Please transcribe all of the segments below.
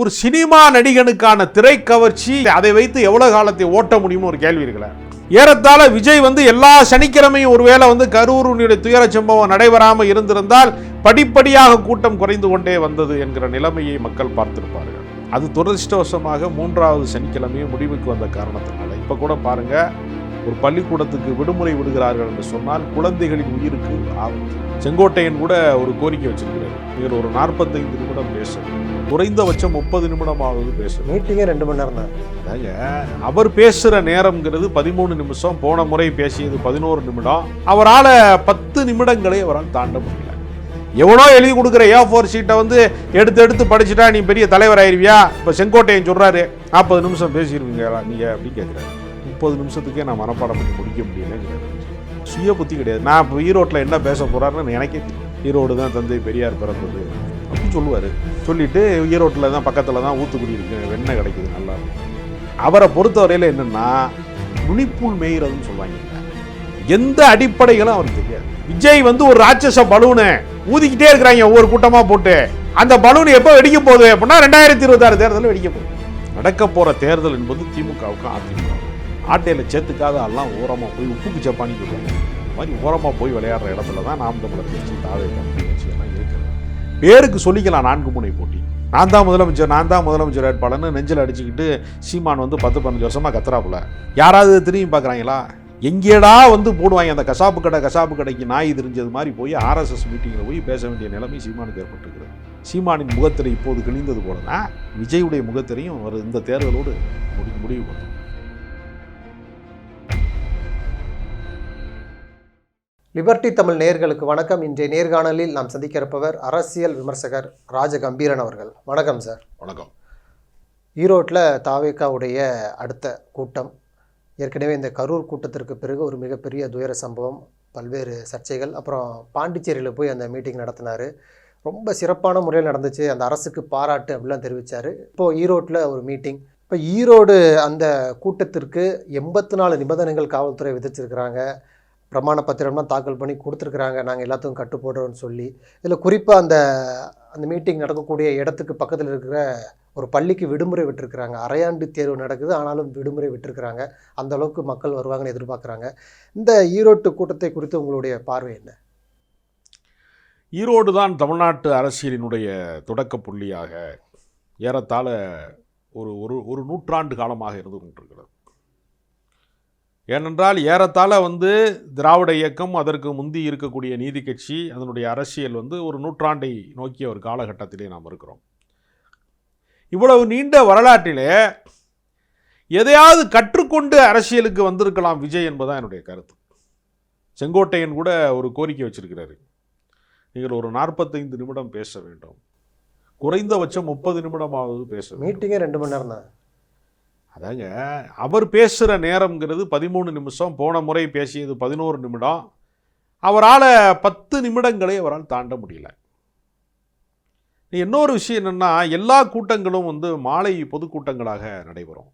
ஒரு சினிமா நடிகனுக்கான திரைக்கவர்ச்சி அதை வைத்து எவ்வளவு காலத்தை ஓட்ட முடியும்னு ஒரு கேள்வி இருக்கல ஏறத்தாழ விஜய் வந்து எல்லா சனிக்கிழமையும் ஒருவேளை வந்து கரூருடைய துயர சம்பவம் நடைபெறாமல் இருந்திருந்தால் படிப்படியாக கூட்டம் குறைந்து கொண்டே வந்தது என்கிற நிலைமையை மக்கள் பார்த்திருப்பார்கள். அது துரதிருஷ்டவசமாக மூன்றாவது சனிக்கிழமையும் முடிவுக்கு வந்த காரணத்தினால. இப்ப கூட பாருங்க ஒரு பள்ளிக்கூடத்துக்கு விடுமுறை விடுகிறார்கள் என்று சொன்னால் குழந்தைகளின் உயிருக்கு ஆபத்து. செங்கோட்டையன் கூட ஒரு கோரிக்கை வச்சிருக்கிறார். இவர் ஒரு நாற்பத்தைந்து நிமிடம் பேசுகிறார் குறைந்தபட்சம் முப்பது நிமிடமாவது பேசணும் மீட்டிங்கே ரெண்டு மணி நேரம் தான். அவர் பேசுற நேரம்ங்கிறது பதிமூணு நிமிஷம். போன முறை பேசியது பதினோரு நிமிடம். அவரால் பத்து நிமிடங்களை அவரால் தாண்ட முடியல. எவனோ எழுதி கொடுக்குற ஏ ஃபோர் சீட்டை வந்து எடுத்து எடுத்து படிச்சுட்டா நீ பெரிய தலைவர் ஆயிருவியா? இப்போ செங்கோட்டையன் சொல்றாரு நாற்பது நிமிஷம் பேசிடுவீங்களா நீங்க? அப்படின்னு கேட்குறாரு முப்பது நிமிஷத்துக்கே நான் மனப்பாடம் பண்ணி முடிக்க முடியலங்கிறாரு சுய புத்தி கிடையாது. நான் இப்போ ஈரோட்டில் என்ன பேச போறாருன்னு எனக்கே ஈரோடு தான் தந்தை பெரியார் பிறந்தது. சொல்லுவார். சொல்லிட்டு ஈரோட்டில் தான் பக்கத்தில் தான் ஊத்துக்குடி இருக்கு வெண்ணெய் கிடைக்குது நல்லா அவரை பொறுத்தவரையில் என்னென்னா நுனிப்பூல் மேய்கிறதுன்னு சொல்லுவாங்க. எந்த அடிப்படைகளும் அவருக்கு தெரியாது. விஜய் வந்து ஒரு ராட்சச பலூனு ஊதிக்கிட்டே இருக்கிறாங்க ஒவ்வொரு கூட்டமாக போட்டு. அந்த பலூன் எப்போ வெடிக்க போகுது அப்படின்னா ரெண்டாயிரத்தி இருபத்தாறு தேர்தலில் வெடிக்க போகுது. நடக்க போகிற தேர்தல் என்பது திமுகவுக்கும் அதிமுக. ஆட்டையில் சேர்த்துக்காத எல்லாம் ஓரமாக போய் உப்புக்கு சப்பானி சொல்லுவாங்க மாதிரி ஓரமாக போய் விளையாடுற இடத்துல தான் நாம் தமிழர் கட்சி தாவே பேருக்கு சொல்லிக்கலாம். நான்கு முனை போட்டி. நான் தான் முதலமைச்சர் நான் தான் முதலமைச்சர் வேட்பாளர்னு நெஞ்சில் அடிச்சுக்கிட்டு சீமான் வந்து பத்து பதினஞ்சு வருஷமாக கத்துறாப்புல. யாராவது திரும்பி பார்க்குறாங்களா? எங்கேடா வந்து போடுவாங்க அந்த கசாப்பு கடை கசாப்பு கடைக்கு நாய் தெரிஞ்சது மாதிரி போய் ஆர்எஸ்எஸ் மீட்டிங்கில் போய் பேச வேண்டிய நிலைமை சீமானுக்கு ஏற்பட்டிருக்கிறது. சீமானின் முகத்திரை இப்போது கிழிந்தது போல தான் விஜயுடைய முகத்திரையும் ஒரு இந்த தேர்தலோடு முடி முடிவு பண்ணும் லிபர்டி தமிழ் நேயர்களுக்கு வணக்கம். இன்றைய நேர்காணலில் நாம் சந்திக்க இருப்பவர் அரசியல் விமர்சகர் ராஜ கம்பீரன் அவர்கள். வணக்கம் சார் வணக்கம். ஈரோட்டில் தாவேக்காவுடைய அடுத்த கூட்டம். ஏற்கனவே இந்த கரூர் கூட்டத்திற்கு பிறகு ஒரு மிகப்பெரிய துயர சம்பவம் பல்வேறு சர்ச்சைகள் அப்புறம் பாண்டிச்சேரியில் போய் அந்த மீட்டிங் நடத்தினார். ரொம்ப சிறப்பான முறையில் நடந்துச்சு. அந்த அரசுக்கு பாராட்டு அப்படிலாம் தெரிவித்தார் இப்போது ஈரோட்டில் ஒரு மீட்டிங். இப்போ ஈரோடு அந்த கூட்டத்திற்கு எண்பத்தி நாலு நிபந்தனைகள் காவல்துறை விதிச்சிருக்கிறாங்க. பிரமாண பத்திரம்லாம் தாக்கல் பண்ணி கொடுத்துருக்குறாங்க. நாங்கள் எல்லாத்துக்கும் கட்டு போடுறோம்னு சொல்லி. இதில் குறிப்பாக அந்த அந்த மீட்டிங் நடக்கக்கூடிய இடத்துக்கு பக்கத்தில் இருக்கிற ஒரு பள்ளிக்கு விடுமுறை விட்டுருக்குறாங்க. அரையாண்டு தேர்வு நடக்குது. ஆனாலும் விடுமுறை விட்டுருக்குறாங்க. அந்த அளவுக்கு மக்கள் வருவாங்கன்னு எதிர்பார்க்குறாங்க. இந்த ஈரோட்டு கூட்டத்தை குறித்து உங்களுடைய பார்வை என்ன? ஈரோடு தான் தமிழ்நாட்டு அரசியலினுடைய தொடக்க புள்ளியாக ஏறத்தாழ ஒரு ஒரு ஒரு நூற்றாண்டு காலமாக இருந்து கொண்டிருக்கிறது. ஏனென்றால் ஏறத்தாழ வந்து திராவிட இயக்கம் அதற்கு முந்தி இருக்கக்கூடிய நீதி கட்சி அதனுடைய அரசியல் வந்து ஒரு நூற்றாண்டை நோக்கிய ஒரு காலகட்டத்திலே நாம் இருக்கிறோம். இவ்வளவு நீண்ட வரலாற்றிலே எதையாவது கற்றுக்கொண்டு அரசியலுக்கு வந்திருக்கலாம் விஜய் என்பதான் என்னுடைய கருத்து. செங்கோட்டையன் கூட ஒரு கோரிக்கை வச்சிருக்கிறாரு. நீங்கள் ஒரு நாற்பத்தைந்து நிமிடம் பேச வேண்டும். குறைந்தபட்சம் முப்பது நிமிடமாவது பேச மீட்டிங்கே ரெண்டு மணி நேரம் தான் அதாங்க அவர் பேசுகிற நேரம்ங்கிறது பதிமூணு நிமிஷம் போன முறை பேசியது பதினோரு நிமிடம். அவரால் பத்து நிமிடங்களை அவரால் தாண்ட முடியல. இன்னொரு விஷயம் என்னென்னா எல்லா கூட்டங்களும் வந்து மாலை பொதுக்கூட்டங்களாக நடைபெறும்.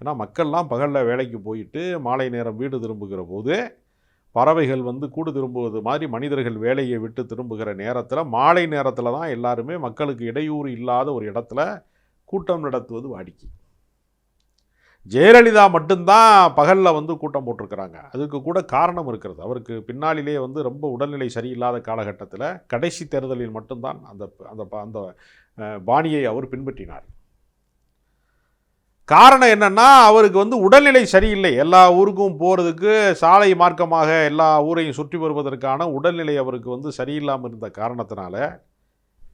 ஏன்னா மக்கள்லாம் பகலில் வேலைக்கு போயிட்டு மாலை நேரம் வீடு திரும்புகிற போது பறவைகள் வந்து கூடு திரும்புவது மாதிரி மனிதர்கள் வேலையை விட்டு திரும்புகிற நேரத்தில் மாலை நேரத்தில் தான் எல்லாருமே மக்களுக்கு இடையூறு இல்லாத ஒரு இடத்துல கூட்டம் நடத்துவது வாடிக்கை. ஜெயலலிதா மட்டும்தான் பகலில் வந்து கூட்டம் போட்டிருக்கிறாங்க. அதுக்கு கூட காரணம் இருக்கிறது. அவருக்கு பின்னாளிலே வந்து ரொம்ப உடல்நிலை சரியில்லாத காலகட்டத்தில் கடைசி தேர்தலில் மட்டும்தான் அந்த அந்த ப- அந்த பாணியை அவர் பின்பற்றினார். காரணம் என்னன்னா அவருக்கு வந்து உடல்நிலை சரியில்லை. எல்லா ஊருக்கும் போகிறதுக்கு சாலை மார்க்கமாக எல்லா ஊரையும் சுற்றி வருவதற்கான உடல்நிலை அவருக்கு வந்து சரியில்லாமல் இருந்த காரணத்தினால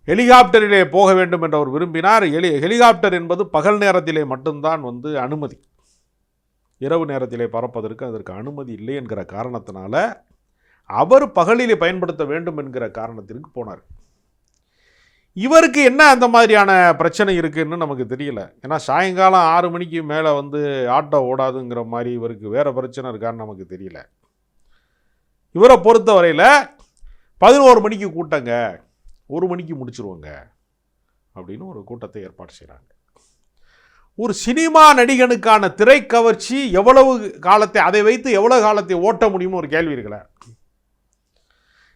ஹெலிகாப்டரிலே போக வேண்டும் என்று அவர் விரும்பினார். ஹெலி ஹெலிகாப்டர் என்பது பகல் நேரத்திலே மட்டும்தான் வந்து அனுமதி. இரவு நேரத்திலே பறப்பதற்கு அதற்கு அனுமதி இல்லை என்கிற காரணத்தினால அவர் பகலிலே பயன்படுத்த வேண்டும் என்கிற காரணத்திற்கு போனார். இவருக்கு என்ன அந்த மாதிரியான பிரச்சனை இருக்குதுன்னு நமக்கு தெரியல. ஏன்னா சாயங்காலம் ஆறு மணிக்கு மேலே வந்து ஆட்டோ ஓடாதுங்கிற மாதிரி இவருக்கு வேறு பிரச்சனை இருக்கான்னு நமக்கு தெரியல. இவரை பொறுத்தவரையில் பதினோரு மணிக்கு கூட்டங்க. ஒரு மணிக்கு முடிச்சிருவோங்க அப்படின்னு ஒரு கூட்டத்தை ஏற்பாடு செய்கிறாங்க ஒரு சினிமா நடிகனுக்கான திரைக்கவர்ச்சி எவ்வளவு காலத்தை அதை வைத்து எவ்வளோ காலத்தை ஓட்ட முடியும்னு ஒரு கேள்வி இருக்கல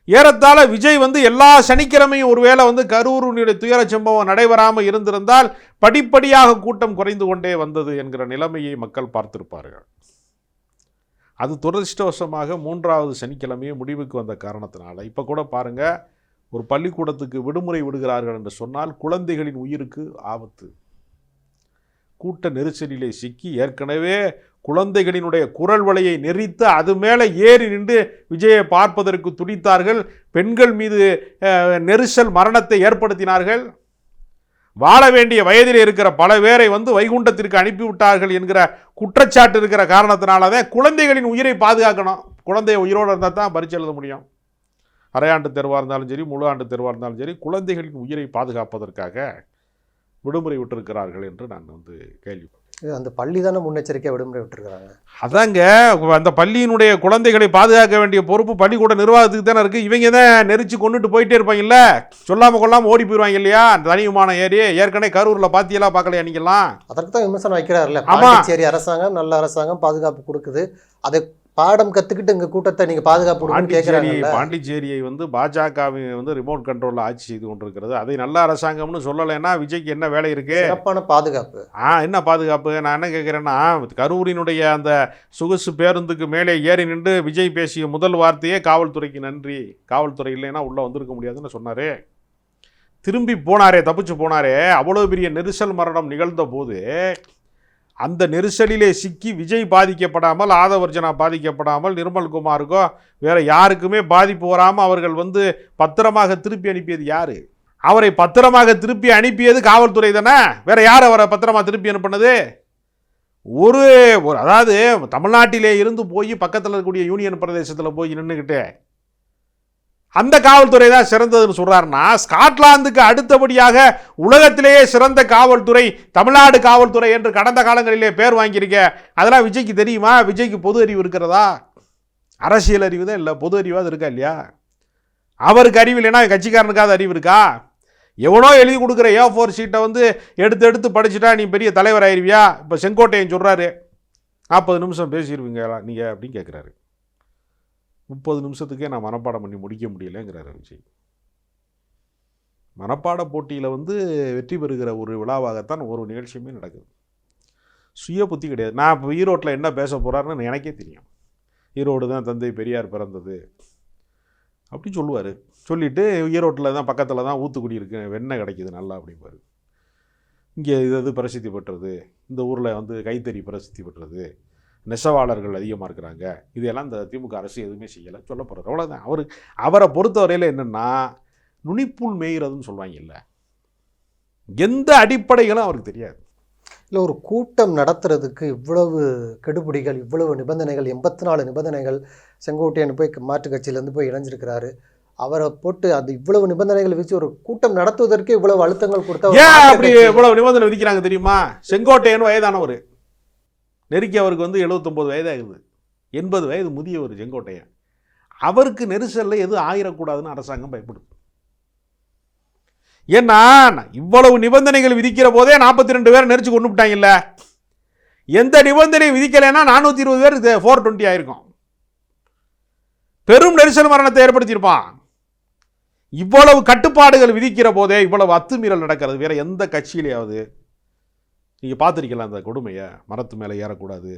ஏறத்தாழ விஜய் வந்து எல்லா சனிக்கிழமையும் ஒருவேளை வந்து கரூருடைய துயர சம்பவம் நடைபெறாமல் இருந்திருந்தால் படிப்படியாக கூட்டம் குறைந்து கொண்டே வந்தது என்கிற நிலைமையை மக்கள் பார்த்திருப்பார்கள். அது துரதிருஷ்டவசமாக மூன்றாவது சனிக்கிழமையே முடிவுக்கு வந்த காரணத்தினால. இப்போ கூட பாருங்கள் ஒரு பள்ளிக்கூடத்துக்கு விடுமுறை விடுகிறார்கள் என்று சொன்னால் குழந்தைகளின் உயிருக்கு ஆபத்து. கூட்ட நெரிசலிலே சிக்கி ஏற்கனவே குழந்தைகளினுடைய குரல் வலையை நெறித்து அது மேலே ஏறி நின்று விஜயை பார்ப்பதற்கு துடித்தார்கள். பெண்கள் மீது நெரிசல் மரணத்தை ஏற்படுத்தினார்கள். வாழ வேண்டிய வயதில் இருக்கிற பல பேரை வந்து வைகுண்டத்திற்கு அனுப்பிவிட்டார்கள் என்கிற குற்றச்சாட்டு இருக்கிற காரணத்தினால தான் குழந்தைகளின் உயிரை பாதுகாக்கணும். குழந்தைய உயிரோடு இருந்தால் தான் பரிச்சு எழுத முடியும். அரையாண்டு தேர்வாக இருந்தாலும் சரி முழு ஆண்டு தேர்வாக இருந்தாலும் சரி குழந்தைகளின் உயிரை பாதுகாப்பதற்காக விடுமுறை விட்டிருக்கிறார்கள் என்று நான் வந்து கேள்வி அந்த பள்ளி தானே முன்னெச்சரிக்கை விடுமுறை விட்டுருக்காங்க அதாங்க அந்த பள்ளியினுடைய குழந்தைகளை பாதுகாக்க வேண்டிய பொறுப்பு பள்ளிக்கூட நிர்வாகத்துக்கு தானே இருக்குது இவங்க தான் நெரிச்சு கொண்டுட்டு போயிட்டே இருப்பாங்கல்ல சொல்லாமல் கொள்ளாமல் ஓடி போயிடுவாங்க இல்லையா? அந்த தனி விமானம் ஏறி ஏற்கனவே கரூரில் பாத்தியெல்லாம் பார்க்கலையா நீங்களாம் அதற்கு தான் விமர்சனம் வைக்கிறாருல்ல. ஆமா. பாண்டிச்சேரி அரசாங்கம் நல்ல அரசாங்கம் பாதுகாப்பு கொடுக்குது. அதை பாடம் கத்துக்கிட்டு இங்க கூட்டத்தை நீங்க பாதுகாப்பு கேட்கறாங்கல்ல பாண்டிச்சேரியை வந்து பாஜகவை வந்து ரிமோட் கண்ட்ரோலில் ஆட்சி செய்து கொண்டிருக்கிறது. அதை நல்ல அரசாங்கம்னு சொல்லலைன்னா விஜய்க்கு என்ன வேலை இருக்கு? சிறப்பான பாதுகாப்பு. ஆ என்ன பாதுகாப்பு? நான் என்ன கேட்குறேன்னா கரூரினுடைய அந்த சொகுசு பேருந்துக்கு மேலே ஏறி நின்று விஜய் பேசிய முதல் வார்த்தையே காவல்துறைக்கு நன்றி. காவல்துறை இல்லைன்னா உள்ளே வந்திருக்க முடியாதுன்னு சொன்னாரே. திரும்பி போனாரே தப்பிச்சு போனாரே. அவ்வளோ பெரிய நெரிசல் மரணம் நிகழ்ந்த போது அந்த நெரிசலிலே சிக்கி விஜய் பாதிக்கப்படாமல் ஆதவர்ஜனா பாதிக்கப்படாமல் நிர்மல்குமாருக்கோ வேற யாருக்குமே பாதிப்பு வராமல் அவர்கள் வந்து பத்திரமாக திருப்பி அனுப்பியது யாரு? அவரை பத்திரமாக திருப்பி அனுப்பியது காவல்துறை தானே? வேற யார் அவரை பத்திரமா திருப்பி அனுப்பினது? ஒரு ஒரு அதாவது தமிழ்நாட்டிலே இருந்து போய் பக்கத்தில் இருக்கக்கூடிய யூனியன் பிரதேசத்தில் போய் நின்றுக்கிட்டு அந்த காவல்துறை தான் சிறந்ததுன்னு சொல்கிறாருன்னா ஸ்காட்லாந்துக்கு அடுத்தபடியாக உலகத்திலேயே சிறந்த காவல்துறை தமிழ்நாடு காவல்துறை என்று கடந்த காலங்களிலே பேர் வாங்கியிருக்க. அதெல்லாம் விஜய்க்கு தெரியுமா? விஜய்க்கு பொது அறிவு இருக்கிறதா? அரசியல் அறிவு தான் இல்லை பொது அறிவாக இருக்கா இல்லையா? அவருக்கு அறிவு இல்லைன்னா கட்சிக்காரனுக்காவது அறிவு இருக்கா? எவனோ எழுதி கொடுக்குற ஏ ஃபோர் ஷீட்டை வந்து எடுத்து எடுத்து படிச்சுட்டா நீ பெரிய தலைவர் ஆயிருவியா இப்போ செங்கோட்டையன் சொல்கிறாரு நாற்பது நிமிஷம் பேசிடுவீங்களா நீங்கள் அப்படின்னு கேட்குறாரு முப்பது நிமிஷத்துக்கே நான் மனப்பாடம் பண்ணி முடிக்க முடியலைங்கிறாரு விஜய் மனப்பாட போட்டியில் வந்து வெற்றி பெறுகிற ஒரு விழாவாகத்தான் ஒரு நிகழ்ச்சியுமே நடக்குது. சுய புத்தி கிடையாது. நான் இப்போ ஈரோட்டில் என்ன பேச போகிறாருன்னு எனக்கே தெரியும். ஈரோடு தான் தந்தை பெரியார் பிறந்தது. அப்படி சொல்லுவார். சொல்லிவிட்டு ஈரோட்டில் தான் பக்கத்தில் தான் ஊத்துக்குடி இருக்கு வெண்ணெய் கிடைக்குது நல்லா அப்படிம்பாரு. இங்கே இது இது பிரசித்தி பெற்றது? இந்த ஊரில் வந்து கைத்தறி பிரசித்தி பெற்றது. நெசவாளர்கள் அதிகமாக இருக்கிறாங்க. இதெல்லாம் இந்த திமுக அரசு எதுவுமே செய்யலை. சொல்ல போகிறது அவ்வளோதான் அவர் அவரை பொறுத்தவரையில் என்னென்னா நுனிப்புல் மேய்கிறதுன்னு சொல்லுவாங்கல்ல எந்த அடிப்படைகளும் அவருக்கு தெரியாது. இல்லை ஒரு கூட்டம் நடத்துறதுக்கு இவ்வளவு கெடுபிடிகள் இவ்வளவு நிபந்தனைகள் எண்பத்தி நாலு நிபந்தனைகள் செங்கோட்டையன் போய் மாற்றுக் கட்சியிலேருந்து போய் இணைஞ்சிருக்கிறாரு. அவரை போட்டு அந்த இவ்வளவு நிபந்தனைகள் வச்சு ஒரு கூட்டம் நடத்துவதற்கு இவ்வளவு அழுத்தங்கள் கொடுத்தா ஏன் அப்படி இவ்வளவு நிபந்தனை விதிக்கிறாங்க தெரியுமா? செங்கோட்டையன் வயதானவர். நெருக்கி அவருக்கு வந்து 79 வயதாகுது. எண்பது வயது முதியவர் செங்கோட்டையன். அவருக்கு நெரிசலில் எதுவும் ஆயிடக்கூடாதுன்னு அரசாங்கம் பயப்படுது ஏன்னா இவ்வளவு நிபந்தனைகள் விதிக்கிற போதே நாற்பத்தி ரெண்டு பேர் நெரிச்சு கொண்டு விட்டாங்கல்ல. எந்த நிபந்தனையும் விதிக்கலைன்னா நானூற்றி இருபது பேர் ஃபோர் டுவெண்ட்டி ஆயிருக்கும். பெரும் நெரிசல் மரணத்தை ஏற்படுத்தியிருப்பான். இவ்வளவு கட்டுப்பாடுகள் விதிக்கிற போதே இவ்வளவு அத்துமீறல் நடக்கிறது. வேற எந்த கட்சியிலேயாவது நீங்கள் பார்த்துருக்கலாம் அந்த கொடுமையை? மரத்து மேலே ஏறக்கூடாது.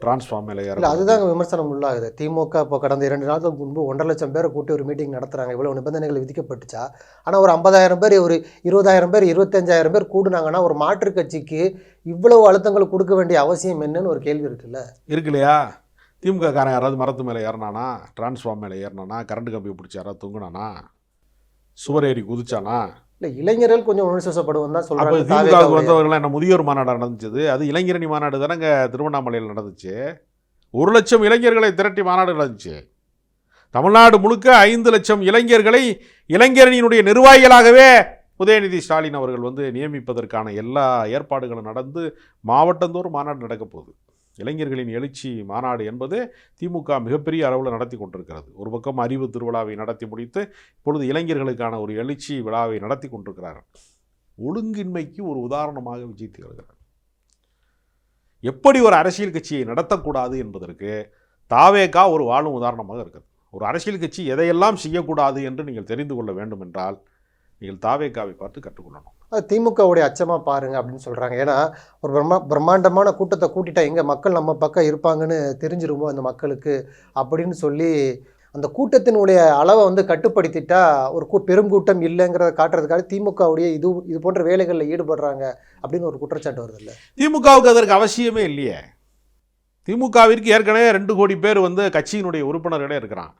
டிரான்ஸ்ஃபார்ம் மேலே ஏறக்கூடாது. அதுதான் விமர்சனம் உள்ளாகுது. திமுக இப்போ கடந்த இரண்டு நாட்களுக்கு முன்பு ஒன்றரை லட்சம் பேரை கூட்டி ஒரு மீட்டிங் நடத்துறாங்க. இவ்வளவு நிபந்தனைகள் விதிக்கப்பட்டுச்சா? ஆனால் ஒரு ஐம்பதாயிரம் பேர் ஒரு இருபதாயிரம் பேர் இருபத்தஞ்சாயிரம் பேர் கூடுனாங்கன்னா ஒரு மாற்றுக் கட்சிக்கு இவ்வளவு அழுத்தங்கள் கொடுக்க வேண்டிய அவசியம் என்னன்னு ஒரு கேள்வி இருக்குல்ல? இருக்கு இல்லையா? திமுக காரன் யாராவது மரத்து மேலே ஏறினானா? டிரான்ஸ்ஃபார்ம் மேலே ஏறினானா? கரண்ட் கம்பி பிடிச்சி யாராவது தூங்குனானா? சுவர் ஏறி குதிச்சானா? இல்லை இளைஞர்கள் கொஞ்சம் உணர்ச்சிவசப்படுவோம் தான் அப்போ சொல்றாங்க திமுகவுக்கு தாவேகாவுடைய- வந்தவர்கள் என்ன முதியோர் மாநாடு நடந்துச்சு. அது இளைஞரணி மாநாடு தானங்க திருவண்ணாமலையில் நடந்துச்சு. ஒரு லட்சம் இளைஞர்களை திரட்டி மாநாடு நடந்துச்சு. தமிழ்நாடு முழுக்க ஐந்து லட்சம் இளைஞர்களை இளைஞரணியினுடைய நிர்வாகிகளாகவே உதயநிதி ஸ்டாலின் அவர்கள் வந்து நியமிப்பதற்கான எல்லா ஏற்பாடுகளும் நடந்து மாவட்டந்தோறும் மாநாடு நடக்க போகுது இளைஞர்களின் எழுச்சி மாநாடு என்பது திமுக மிகப்பெரிய அளவில் நடத்தி கொண்டிருக்கிறது. ஒரு பக்கம் அறிவு திருவிழாவை நடத்தி முடித்து இப்பொழுது இளைஞர்களுக்கான ஒரு எழுச்சி விழாவை நடத்தி கொண்டிருக்கிறார் ஒழுங்கின்மைக்கு ஒரு உதாரணமாக விஜய் திகழ்கிறார் எப்படி ஒரு அரசியல் கட்சியை நடத்தக்கூடாது என்பதற்கு தாவேகா ஒரு வாழும் உதாரணமாக இருக்கிறது. ஒரு அரசியல் கட்சி எதையெல்லாம் செய்யக்கூடாது என்று நீங்கள் தெரிந்து கொள்ள வேண்டும் என்றால் நீங்கள் தாவேகாவை பார்த்து கற்றுக்கொள்ளணும். அது திமுகவுடைய அச்சமாக பாருங்க அப்படின்னு சொல்கிறாங்க ஏன்னா ஒரு பிரம்மா பிரம்மாண்டமான கூட்டத்தை கூட்டிட்டா எங்கே மக்கள் நம்ம பக்கம் இருப்பாங்கன்னு தெரிஞ்சிருமோ அந்த மக்களுக்கு அப்படின்னு சொல்லி அந்த கூட்டத்தினுடைய அளவை வந்து கட்டுப்படுத்திட்டா ஒரு கூ பெருங்கூட்டம் இல்லைங்கிறத காட்டுறதுக்காக திமுகவுடைய இது இது போன்ற வேலைகளில் ஈடுபடுறாங்க அப்படின்னு ஒரு குற்றச்சாட்டு வருது இல்லை? திமுகவுக்கு அதற்கு அவசியமே இல்லையே. திமுகவிற்கு ஏற்கனவே ரெண்டு கோடி பேர் வந்து கட்சியினுடைய உறுப்பினர்களே இருக்கிறான்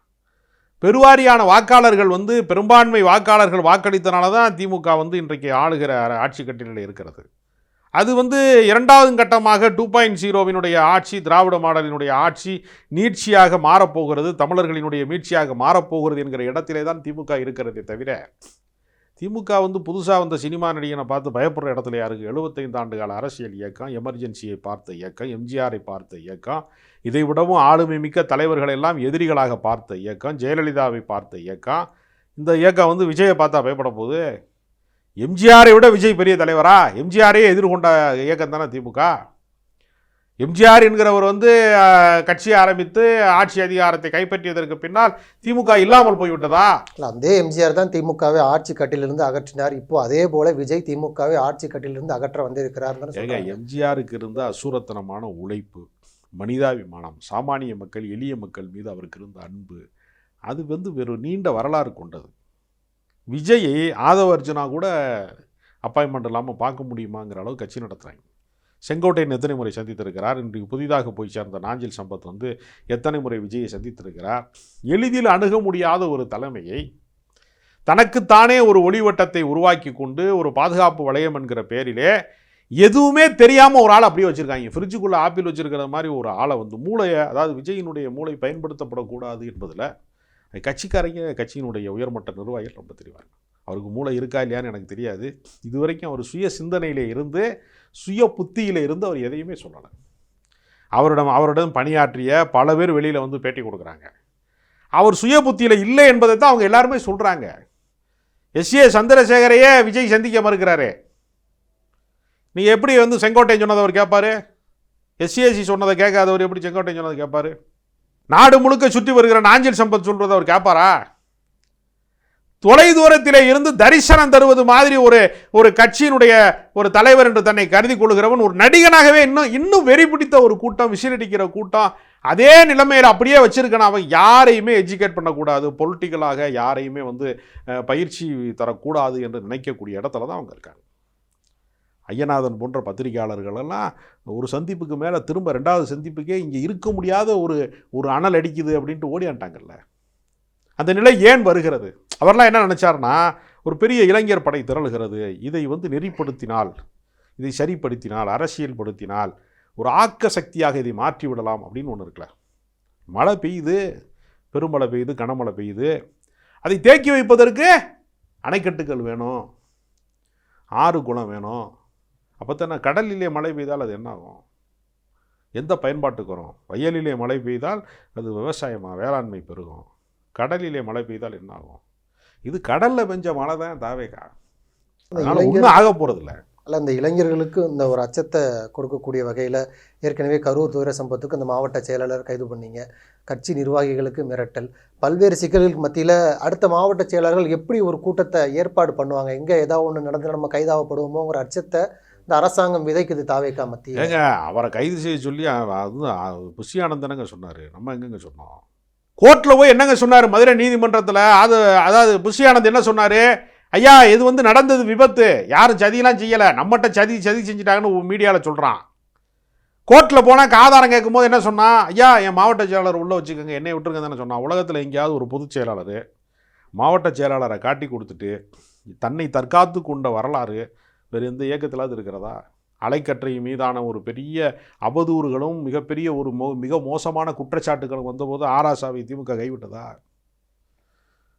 பெருவாரியான வாக்காளர்கள் வந்து பெரும்பான்மை வாக்காளர்கள் வாக்களித்தனால தான் திமுக வந்து இன்றைக்கு ஆளுகிற ஆட்சி கட்டிலில் இருக்கிறது. அது வந்து இரண்டாவது கட்டமாக டூ பாயிண்ட் ஜீரோவினுடைய ஆட்சி திராவிட மாடலினுடைய ஆட்சி நீட்சியாக மாறப்போகிறது தமிழர்களினுடைய மீட்சியாக மாறப்போகிறது என்கிற இடத்திலே தான் திமுக இருக்கிறதே தவிர திமுக வந்து புதுசாக வந்த சினிமா நடிகனை பார்த்து பயப்படுற இடத்துல யாருக்கு? எழுபத்தைந்து ஆண்டு கால அரசியல் இயக்கம் எமர்ஜென்சியை பார்த்த இயக்கம் எம்ஜிஆரை பார்த்த இயக்கம் இதை விடவும் ஆளுமை மிக்க தலைவர்கள் எல்லாம் எதிரிகளாக பார்த்த இயக்கம் ஜெயலலிதாவை பார்த்த இயக்கம். இந்த இயக்கம் வந்து விஜயை பார்த்தா பயப்பட போகுது. எம்ஜிஆரை விட விஜய் பெரிய தலைவரா? எம்ஜிஆரே எதிர்கொண்ட இயக்கம் தானே திமுக? எம்ஜிஆர் என்கிறவர் வந்து அஹ், கட்சி ஆரம்பித்து ஆட்சி அதிகாரத்தை கைப்பற்றியதற்கு பின்னால் திமுக இல்லாமல் போய்விட்டதா? இல்லை அதே எம்ஜிஆர் தான் திமுகவை ஆட்சி கட்டிலிருந்து அகற்றினார். இப்போ அதே போல விஜய் திமுகவை ஆட்சி கட்டிலிருந்து அகற்ற வந்திருக்கிறார் எம்ஜிஆருக்கு இருந்த அசுரத்தனமான உழைப்பு மனிதாபிமானம் சாமானிய மக்கள் எளிய மக்கள் மீது அவருக்கு இருந்த அன்பு அது வந்து வெறும் நீண்ட வரலாறு கொண்டது. விஜயை ஆதவ அர்ஜுனா கூட அப்பாயின்மெண்ட் இல்லாமல் பார்க்க முடியுமாங்கிற அளவு கட்சி நடத்துகிறாங்க செங்கோட்டையன் எத்தனை முறை சந்தித்திருக்கிறார்? இன்றைக்கு புதிதாக போய் சேர்ந்த நாஞ்சில் சம்பத் வந்து எத்தனை முறை விஜயை சந்தித்திருக்கிறார்? எளிதில் அணுக முடியாத ஒரு தலைமையை தனக்குத்தானே ஒரு ஒளிவட்டத்தை உருவாக்கி கொண்டு ஒரு பாதுகாப்பு வளையம் என்கிற பேரிலே எதுவுமே தெரியாமல் ஒரு ஆளை அப்படியே வச்சுருக்காங்க. ஃப்ரிட்ஜுக்குள்ளே ஆப்பிள் வச்சுருக்கிற மாதிரி ஒரு ஆளை வந்து மூளையை அதாவது விஜயினுடைய மூளை பயன்படுத்தப்படக்கூடாது என்பதில் கட்சிக்காரங்க கட்சியினுடைய உயர்மட்ட நிர்வாகிகள் ரொம்ப தெரிவாங்க அவருக்கு மூளை இருக்கா இல்லையான்னு எனக்கு தெரியாது. இதுவரைக்கும் அவர் சுய சிந்தனையில் இருந்து சுய புத்தியில் இருந்து அவர் எதையுமே சொல்லலை. அவரிடம் அவரிடம் பணியாற்றிய பல பேர் வெளியில் வந்து பேட்டி கொடுக்குறாங்க. அவர் சுய புத்தியில் இல்லை என்பதை தான் அவங்க எல்லாருமே சொல்கிறாங்க எஸ் ஏ சந்திரசேகரையே விஜய் சந்திக்க மறுக்கிறாரே. நீங்கள் எப்படி வந்து செங்கோட்டையன் சொன்னதை அவர் கேட்பாரு எஸ்சிஎஸ்சி சொன்னதை கேட்காதவர் எப்படி செங்கோட்டையன் சொன்னதை கேட்பாரு நாடு முழுக்க சுற்றி வருகிற நாஞ்சில் சம்பத் சொல்கிறத அவர் கேட்பாரா தொலைதூரத்திலே இருந்து தரிசனம் தருவது மாதிரி ஒரு ஒரு கட்சியினுடைய ஒரு தலைவர் என்று தன்னை கருதி கொள்கிறவன் ஒரு நடிகனாகவே இன்னும் இன்னும் வெறி பிடித்த ஒரு கூட்டம் விசிலடிக்கிற கூட்டம் அதே நிலைமையில் அப்படியே வச்சிருக்கான அவன் யாரையுமே எஜுகேட் பண்ணக்கூடாது. பொலிட்டிக்கலாக யாரையுமே வந்து பயிற்சி தரக்கூடாது என்று நினைக்கக்கூடிய இடத்துல தான் அவங்க இருக்காங்க. ஐயநாதன் போன்ற பத்திரிகையாளர்களெல்லாம் ஒரு சந்திப்புக்கு மேலே திரும்ப ரெண்டாவது சந்திப்புக்கே இங்கே இருக்க முடியாத ஒரு ஒரு அனல் அடிக்குது அப்படின்ட்டு ஓடியாண்டாங்கல்ல. அந்த நிலை ஏன் வருகிறது? அவர்லாம் என்ன நினச்சார்னா ஒரு பெரிய இளைஞர் படை திரளுகிறது. இதை வந்து நெறிப்படுத்தினால் இதை சரிப்படுத்தினால் அரசியல்படுத்தினால் ஒரு ஆக்க சக்தியாக இதை மாற்றி விடலாம் அப்படின்னு ஒன்று இருக்குல்ல. மழை பெய்யுது பெருமழை பெய்யுது கனமழை பெய்யுது. அதை தேக்கி வைப்பதற்கு அணைக்கட்டுகள் வேணும். ஆறு குளம் வேணும். அப்போ தானே கடலிலே மழை பெய்தால் அது என்ன ஆகும் எந்த பயன்பாட்டுக்கு வரும்? வயலிலே மழை பெய்தால் அது விவசாயமாக வேளாண்மை பெருகும். கடலிலே மழை பெய்தால் என்ன ஆகும் இது கடலில் பெஞ்ச மழை தான் அந்த அதனால் ஒன்றும் ஆக போகிறதில்ல அல்ல இந்த இளைஞர்களுக்கு இந்த ஒரு அச்சத்தை கொடுக்கக்கூடிய வகையில் ஏற்கனவே கரூர் துயர சம்பத்துக்கு அந்த மாவட்ட செயலாளர் கைது பண்ணீங்க. கட்சி நிர்வாகிகளுக்கு மிரட்டல். பல்வேறு சிக்கல்களுக்கு மத்தியில் அடுத்த மாவட்ட செயலாளர்கள் எப்படி ஒரு கூட்டத்தை ஏற்பாடு பண்ணுவாங்க? எங்கே ஏதாவது ஒன்று நடந்து நம்ம கைதாகப்படுவோமோங்கிற அச்சத்தை இந்த அரசாங்கம் விதைக்குது தாவேக்கா மத்தியில். ஏங்க அவரை கைது செய்ய சொல்லி அது அ- புஷி ஆனந்தனங்க சொன்னார். நம்ம எங்கங்க சொன்னோம்? கோர்ட்டில் போய் என்னங்க சொன்னார்? மதுரை நீதிமன்றத்தில். அது அதாவது புஷியானந்த் என்ன சொன்னார்? ஐயா இது வந்து நடந்தது விபத்து. யாரும் சதியெல்லாம் செய்யலை. நம்மகிட்ட சதி சதி செஞ்சுட்டாங்கன்னு மீடியாவில் சொல்கிறான் கோர்ட்டில் போனால் ஆதாரம் கேட்கும்போது என்ன சொன்னான் ஐயா என் மாவட்ட செயலாளர் உள்ளே வச்சுக்கோங்க. என்னை விட்டுருங்க தானே சொன்னான். உலகத்தில் எங்கேயாவது ஒரு பொதுச் செயலாளர் மாவட்ட செயலாளரை காட்டி கொடுத்துட்டு தன்னை தற்காத்து கொண்ட வரலாறு வேறு எந்த இயக்கத்திலாவது இருக்கிறதா? அலைக்கற்றை மீதான ஒரு பெரிய அவதூறுகளும் மிகப்பெரிய ஒரு மோ மிக மோசமான குற்றச்சாட்டுகளும் வந்தபோது ஆராசாவை திமுக கைவிட்டதா?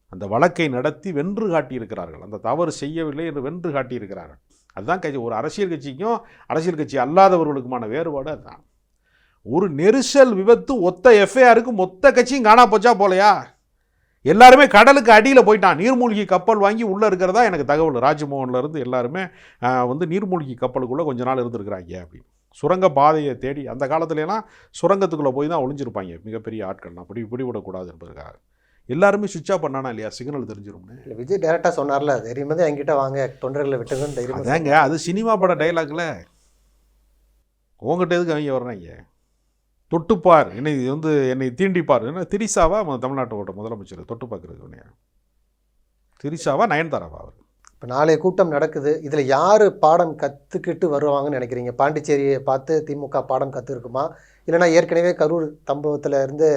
அந்த வழக்கை நடத்தி வென்று காட்டியிருக்கிறார்கள். அந்த தவறு செய்யவில்லை என்று வென்று காட்டியிருக்கிறார்கள். அதுதான் கட்சி. ஒரு அரசியல் கட்சிக்கும் அரசியல் கட்சி அல்லாதவர்களுக்குமான வேறுபாடு அதுதான். ஒரு நெரிசல் விபத்து ஒத்த எஃப்ஐஆருக்கு மொத்த கட்சியும் காணா போச்சா போலையா? எல்லாருமே கடலுக்கு அடியில் போயிட்டான். நீர்மூழ்கி கப்பல் வாங்கி உள்ளே இருக்கிறதா எனக்கு தகவல். ராஜ்மோகன்ல இருந்து எல்லாருமே வந்து நீர்மூழ்கி கப்பலுக்குள்ளே கொஞ்ச நாள் இருந்திருக்கிறாங்க அப்படின்னு. சுரங்க பாதையை தேடி அந்த காலத்துலலாம் சுரங்கத்துக்குள்ளே போய் தான் ஒளிஞ்சிருப்பாங்க மிகப்பெரிய ஆட்கள்லாம். அப்படி பிடிவிடக்கூடாது என்பதற்காக. எல்லாருமே சுவிட்ச் ஆஃப் பண்ணானா இல்லையா? சிக்னல் தெரிஞ்சிரும்னு. இல்லை விஜய் டேரெக்டாக சொன்னார்ல தைரியம் வந்து என்கிட்ட வாங்க. தொண்டர்களை விட்டுங்கன்னு தைரியம் அது சினிமா பட டைலாக்ல உங்ககிட்ட எதுக்கு அவங்க வர்றாங்க? தொட்டுப்பார். என்னை வந்து என்னை தீண்டிப்பார். என்ன திரிசாவா தமிழ்நாட்டோட முதலமைச்சர் தொட்டு பார்க்குறது உடனே திரிசாவா நயன்தாராவா அவர்? இப்போ நாளைய கூட்டம் நடக்குது. இதில் யார் பாடம் கற்றுக்கிட்டு வருவாங்கன்னு நினைக்கிறீங்க? பாண்டிச்சேரியை பார்த்து திமுக பாடம் கற்றுருக்குமா இல்லைனா ஏற்கனவே கரூர் சம்பவத்தில் இருந்து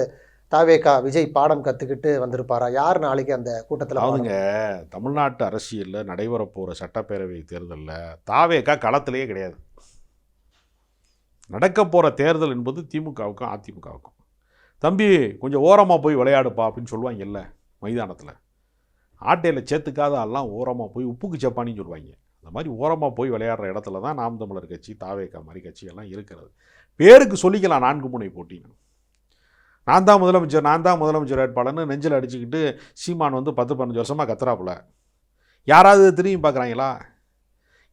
தாவேகா விஜய் பாடம் கற்றுக்கிட்டு வந்திருப்பாரா? யார் நாளைக்கு அந்த கூட்டத்தில் அவனுங்க தமிழ்நாட்டு அரசியலில் நடைபெற போகிற சட்டப்பேரவை தேர்தலில் தாவேக்கா களத்திலேயே கிடையாது. நடக்க போகிற தேர்தல் என்பது திமுகவுக்கும் அதிமுகவுக்கும். தம்பி கொஞ்சம் ஓரமாக போய் விளையாடுப்பா அப்படின்னு சொல்லுவாங்க இல்லை மைதானத்தில். ஆட்டையில் சேர்த்துக்காத ஆள்லாம் ஓரமாக போய் உப்புக்கு சப்பானின்னு சொல்லுவாங்க. அந்த மாதிரி ஓரமாக போய் விளையாடுற இடத்துல தான் நாம் தமிழர் கட்சி தாவேக்கா மாதிரி கட்சியெல்லாம் இருக்கிறது. பேருக்கு சொல்லிக்கலாம் நான்கு முனை போட்டின்னு நான் தான் முதலமைச்சர் நான் தான் முதலமைச்சர் வேட்பாளர்னு நெஞ்சில் அடிச்சுக்கிட்டு சீமான் வந்து பத்து பதினஞ்சு வருஷமாக கத்துறாப்புல. யாராவது திரும்பி பார்க்குறாங்களா?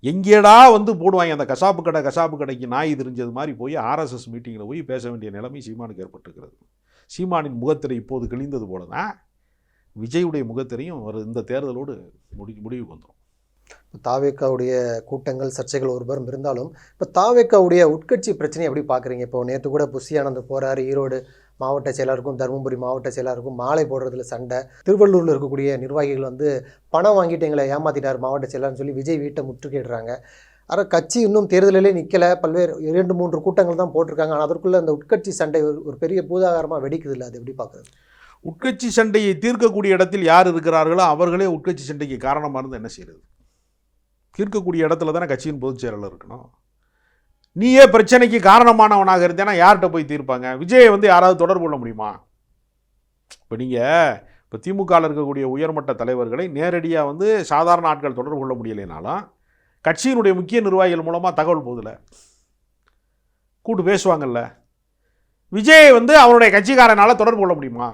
எங்கேடா வந்து போடுவாங்க? அந்த கசாப்பு கடை கசாப்பு கடைக்கு நாய் தெரிஞ்சது மாதிரி போய் ஆர்எஸ்எஸ் மீட்டிங்கில் போய் பேச வேண்டிய நிலைமை சீமானுக்கு ஏற்பட்டிருக்கிறது. சீமானின் முகத்திரை இப்போது கிழிந்தது போல தான் விஜயுடைய முகத்திரையும் ஒரு இந்த தேர்தலோடு முடி முடிவுக்கு வந்துடும் தாவேக்காவுடைய கூட்டங்கள் சர்ச்சைகள் ஒருபுறம் இருந்தாலும் இப்போ தாவேக்காவுடைய உட்கட்சி பிரச்சனையை எப்படி பார்க்குறீங்க இப்போ நேற்று கூட புஷி ஆனந்த் போகிறாரு ஈரோடு மாவட்ட செயலாளருக்கும் தருமபுரி மாவட்ட செயலாளருக்கும் மாலை போடுறதுல சண்டை. திருவள்ளூரில் இருக்கக்கூடிய நிர்வாகிகள் வந்து பணம் வாங்கிட்டு எங்களை ஏமாத்திட்டார் மாவட்ட செயலர்னு சொல்லி விஜய் வீட்டை முற்றுகையிடுறாங்க ஆனால் கட்சி இன்னும் தேர்தலிலே நிற்கலை பல்வேறு இரண்டு மூன்று கூட்டங்கள் தான் போட்டிருக்காங்க. ஆனால் அதற்குள்ளே அந்த உட்கட்சி சண்டை ஒரு பெரிய பூதாகாரமாக வெடிக்குது இல்லை அது எப்படி பார்க்குறது? உட்கட்சி சண்டையை தீர்க்கக்கூடிய இடத்தில் யார் இருக்கிறார்களோ அவர்களே உட்கட்சி சண்டைக்கு காரணமாக இருந்து என்ன செய்கிறது தீர்க்கக்கூடிய இடத்துல தானே கட்சியின் பொதுச் செயலாளர் இருக்கணும். நீயே பிரச்சனைக்கு காரணமானவனாக இருந்தேன்னா யார்கிட்ட போய் தீர்ப்பாங்க? விஜயை வந்து யாராவது தொடர்பு கொள்ள முடியுமா? இப்போ நீங்கள் இப்போ திமுகவில் இருக்கக்கூடிய உயர்மட்ட தலைவர்களை நேரடியாக வந்து சாதாரண ஆட்கள் தொடர்பு கொள்ள முடியலைனாலும் கட்சியினுடைய முக்கிய நிர்வாகிகள் மூலமாக தகவல் போதில்ல கூட்டு பேசுவாங்கல்ல. விஜய் வந்து அவருடைய கட்சிக்காரனால் தொடர்பு கொள்ள முடியுமா?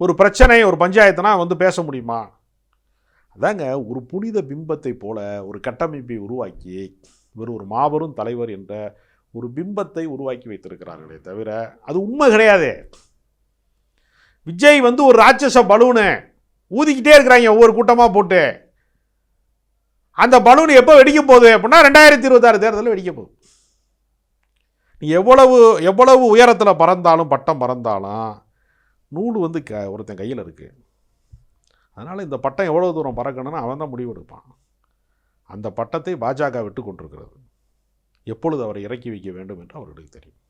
ஒரு பிரச்சனை ஒரு பஞ்சாயத்துனா வந்து பேச முடியுமா? அதாங்க ஒரு புனித பிம்பத்தை போல ஒரு கட்டமைப்பை உருவாக்கி இவர் ஒரு மாபெரும் தலைவர் என்ற ஒரு பிம்பத்தை உருவாக்கி வைத்திருக்கிறார்களே தவிர அது உண்மை கிடையாது. விஜய் வந்து ஒரு ராட்சச பலூனு ஊதிக்கிட்டே இருக்கிறாங்க ஒவ்வொரு கூட்டமாக போட்டு. அந்த பலூன் எப்போ வெடிக்க போகுது அப்படின்னா ரெண்டாயிரத்தி இருபத்தாறு தேர்தலில் வெடிக்க போகுது. நீ எவ்வளவு எவ்வளவு உயரத்தில் பறந்தாலும் பட்டம் பறந்தாலும் நூல் வந்து க ஒருத்தன் கையில் இருக்குது அதனால் இந்த பட்டம் எவ்வளோ தூரம் பறக்கணும்னு அவன் தான் முடிவு எடுப்பான் அந்த பட்டத்தை பாஜக விட்டு கொண்டிருக்கிறது. எப்பொழுது அவரை இறக்கி வைக்க வேண்டும் என்று அவர்களுக்கு தெரியும்.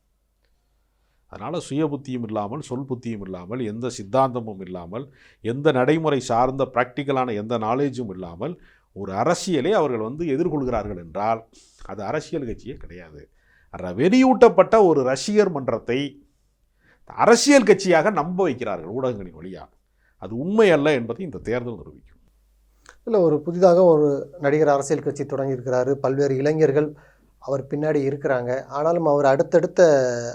அதனால் சுய புத்தியும் இல்லாமல் சொல் புத்தியும் இல்லாமல் எந்த சித்தாந்தமும் இல்லாமல் எந்த நடைமுறை சார்ந்த ப்ராக்டிக்கலான எந்த நாலேஜும் இல்லாமல் ஒரு அரசியலை அவர்கள் வந்து எதிர்கொள்கிறார்கள் என்றால் அது அரசியல் கட்சியே கிடையாது. வெறியூட்டப்பட்ட ஒரு ரசிகர் மன்றத்தை அரசியல் கட்சியாக நம்ப வைக்கிறார்கள் ஊடகங்களின் வழியாக அது உண்மை அல்ல என்பதை இந்த தேர்தல் நிரூபிக்கும். இல்லை ஒரு புதிதாக ஒரு நடிகர் அரசியல் கட்சி தொடங்கியிருக்கிறாரு. பல்வேறு இளைஞர்கள் அவர் பின்னாடி இருக்கிறாங்க. ஆனாலும் அவர் அடுத்தடுத்த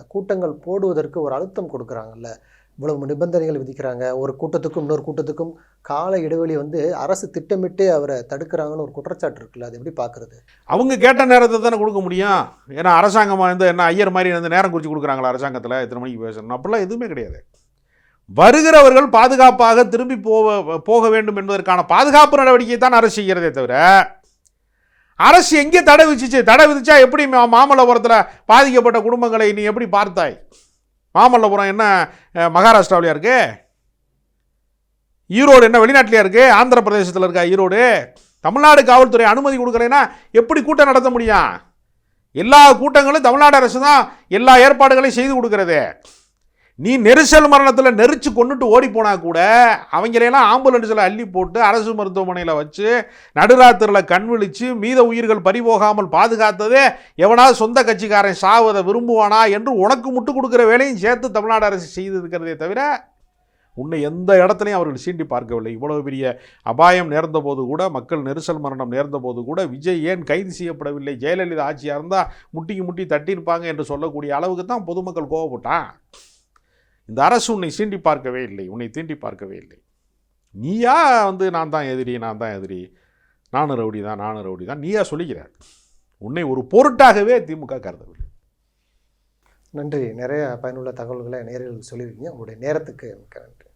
கூட்டங்கள் போடுவதற்கு ஒரு அழுத்தம் கொடுக்குறாங்கல்ல. இவ்வளவு நிபந்தனைகள் விதிக்கிறாங்க. ஒரு கூட்டத்துக்கும் இன்னொரு கூட்டத்துக்கும் கால இடைவெளி வந்து அரசு திட்டமிட்டே அவரை தடுக்கிறாங்கன்னு ஒரு குற்றச்சாட்டு இருக்குல்ல. அது எப்படி பார்க்குறது? அவங்க கேட்ட நேரத்தை தானே கொடுக்க முடியும். ஏன்னா அரசாங்கமாக வந்து என்ன ஐயர் மாதிரி வந்து நேரம் குறித்து கொடுக்குறாங்களா அரசாங்கத்தில்? இத்தனை மணிக்கு பேசணும்? அப்படிலாம் எதுவுமே கிடையாது. வருகிறவர்கள் பாதுகாப்பாக திரும்பி போக போக வேண்டும் என்பதற்கான பாதுகாப்பு நடவடிக்கை தான் அரசு செய்கிறதே தவிர அரசு எங்கே தடை விதிச்சு தடை விதிச்சா எப்படி மாமல்லபுரத்தில் பாதிக்கப்பட்ட குடும்பங்களை நீ எப்படி பார்த்தாய்? மாமல்லபுரம் என்ன மகாராஷ்டிராவிலையா இருக்கு? ஈரோடு என்ன வெளிநாட்டிலையா இருக்கு? ஆந்திர பிரதேசத்தில் இருக்கா ஈரோடு? தமிழ்நாடு காவல்துறை அனுமதி கொடுக்கலைன்னா எப்படி கூட்டம் நடத்த முடியும்? எல்லா கூட்டங்களும் தமிழ்நாடு அரசு தான் எல்லா ஏற்பாடுகளையும் செய்து கொடுக்கறது. நீ நெரிசல் மரணத்தில் நெரிச்சு கொண்டுட்டு ஓடி போனால் கூட அவங்களையெல்லாம் ஆம்புலன்ஸில் அள்ளி போட்டு அரசு மருத்துவமனையில் வச்சு நடுராத்திரில் கண் விழித்து மீத உயிர்கள் பறிபோகாமல் பாதுகாத்ததே எவனாவது சொந்த கட்சிக்காரன் சாவதை விரும்புவானா என்று உனக்கு முட்டு கொடுக்குற வேலையும் சேர்த்து தமிழ்நாடு அரசு செய்திருக்கிறதே தவிர உன்னை எந்த இடத்துலையும் அவர்கள் சீண்டி பார்க்கவில்லை. இவ்வளவு பெரிய அபாயம் நேர்ந்த போது கூட மக்கள் நெரிசல் மரணம் நேர்ந்த போது கூட விஜய் ஏன் கைது செய்யப்படவில்லை? ஜெயலலிதா ஆட்சியாக இருந்தால் முட்டிக்கு முட்டி தட்டியிருப்பாங்க என்று சொல்லக்கூடிய அளவுக்கு தான் பொதுமக்கள் கோவப்பட்டான். இந்த அரசு உன்னை சீண்டி பார்க்கவே இல்லை உன்னை தீண்டி பார்க்கவே இல்லை. நீயா வந்து நான் தான் எதிரி நான் தான் எதிரி நானும் ரவுடி தான் நானும் ரவுடி தான் நீயா சொல்லிக்கிறார் உன்னை ஒரு பொருட்டாகவே திமுக கருதவில்லை. நன்றி. நிறைய பயனுள்ள தகவல்களை நேரில் சொல்லியிருக்கீங்க. உங்களுடைய நேரத்துக்கு மிக்க நன்றி.